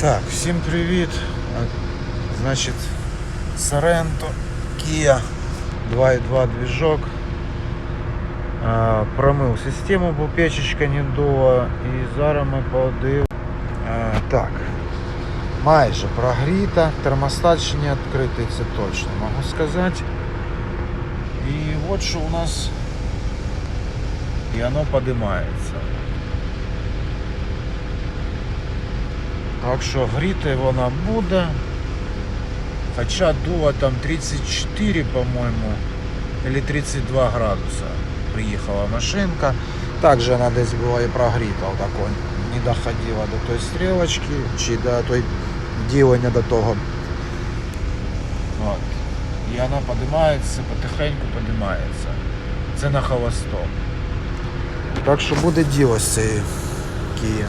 Так, всім привіт. Значить, Sorento, Kia 2.2 движок. Промив систему, бо печечка не дула. І зараз ми подив. Так. Майже прогріта, термостат ще не відкритий, це точно можу сказати. І от що у нас і воно подимається. Так що гріти вона буде. Хоча дуло там 34, по-моєму, или 32 градуса приїхала машинка. Также вона десь була і прогріта, отако не доходила до той стрілочки, чи до той ділення до того. От. І вона подимається, потихеньку подимається. Це на холостом. Так що буде діло з цією Києм.